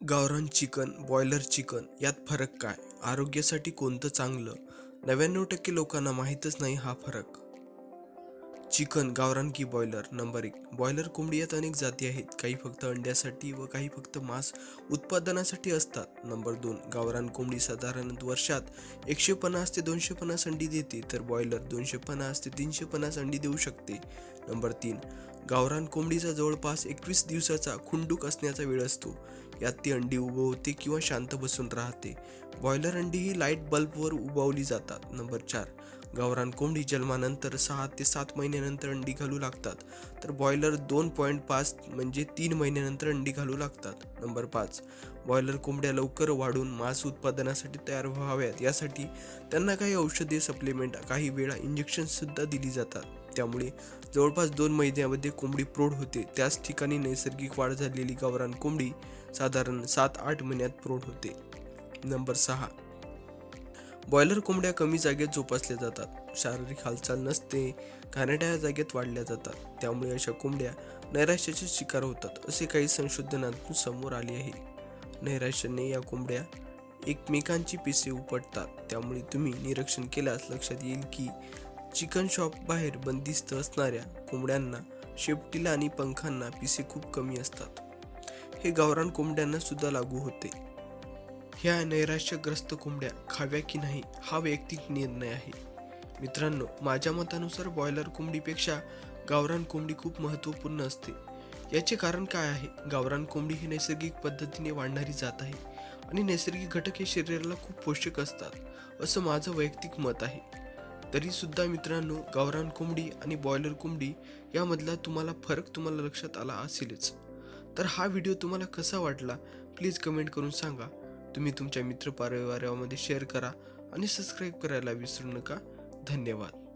गावरान chicken boiler chicken यात फरक काय? आरोग्यासाठी कोणतं चांगलं? नव्याण्णव टक्के लोकांना माहीतच नाही हा फरक. चिकन गावरान की बॉयलर. नंबर एक बॉयलर कोंबडी यात अनेक जाती आहेत. काही फक्त अंड्यासाठी व काही फक्त मांस उत्पादनासाठी असतात. नंबर दोन गावरान कोंबडी साधारण वर्षात एकशे पन्नास ते दोनशे पन्नास अंडी देते तर बॉयलर दोनशे पन्नास ते तीनशे पन्नास अंडी देऊ शकते. नंबर तीन गावरान कोंबडीचा जवळपास एकवीस दिवसाचा खुंडूक असण्याचा वेळ असतो. यात ती अंडी उबवते किंवा शांत बसून राहते. बॉयलर अंडी ही लाइट बल्बवर उबवली जातात. नंबर चार गावरान कोंबडी जन्मानंतर सहा ते सात महिन्यानंतर अंडी घालू लागतात. तर बॉयलर दोन पॉईंट पाच म्हणजे तीन महिन्यानंतर अंडी घालू लागतात. नंबर पाच बॉयलर कोंबड्या लवकर वाढून मांस उत्पादनासाठी तयार व्हाव्यात. यासाठी त्यांना काही औषधे सप्लिमेंट काही वेळा इंजेक्शनसुद्धा दिली जातात. त्यामुळे जवळपास दोन महिन्यामध्ये कोंबडी प्रौढ होते. त्याच ठिकाणी नैसर्गिक वाढ झालेली गावरान कोंबडी साधारण सात आठ महिन्यात प्रौढ होते. नंबर सहा. बॉयलर कोंबड्या कमी जागेत जोपासल्या जातात. शारीरिक हालचाल नसते घाणेरड्या जागेत वाढल्या जातात. त्यामुळे अशा कोंबड्या नैराश्याचे शिकार होतात असे काही संशोधनातून समोर आले आहे. नैराश्याने या कोंबड्या एकमेकांची पिसे उपटतात. त्यामुळे तुम्ही निरीक्षण केल्यास लक्षात येईल की चिकन शॉप बाहेर बंदिस्त असणाऱ्या कोंबड्यांना शेपटीला आणि पंखांना पिसे खूप कमी असतात. हे गावरान कोंबड्यांना सुद्धा लागू होते. ह्या नैराश्यग्रस्त कोंबड्या खाव्या की नाही हा वैयक्तिक निर्णय आहे. मित्रांनो माझ्या मतानुसार बॉयलर कोंबडीपेक्षा गावरान कोंबडी खूप महत्त्वपूर्ण असते. याचे कारण काय आहे? गावरान कोंबडी ही नैसर्गिक पद्धतीने वाढणारी जात आहे आणि नैसर्गिक घटक हे शरीराला खूप पोषक असतात असं माझं वैयक्तिक मत आहे. तरीसुद्धा मित्रांनो गावरान कोंबडी आणि बॉयलर कोंबडी यामधला तुम्हाला फरक तुम्हाला लक्षात आला असेलच. तर हा व्हिडिओ तुम्हाला कसा वाटला प्लीज कमेंट करून सांगा. तुम्ही तुमच्या मित्रपरिवारामध्ये शेअर करा आणि सबस्क्राईब करायला विसरू नका. धन्यवाद.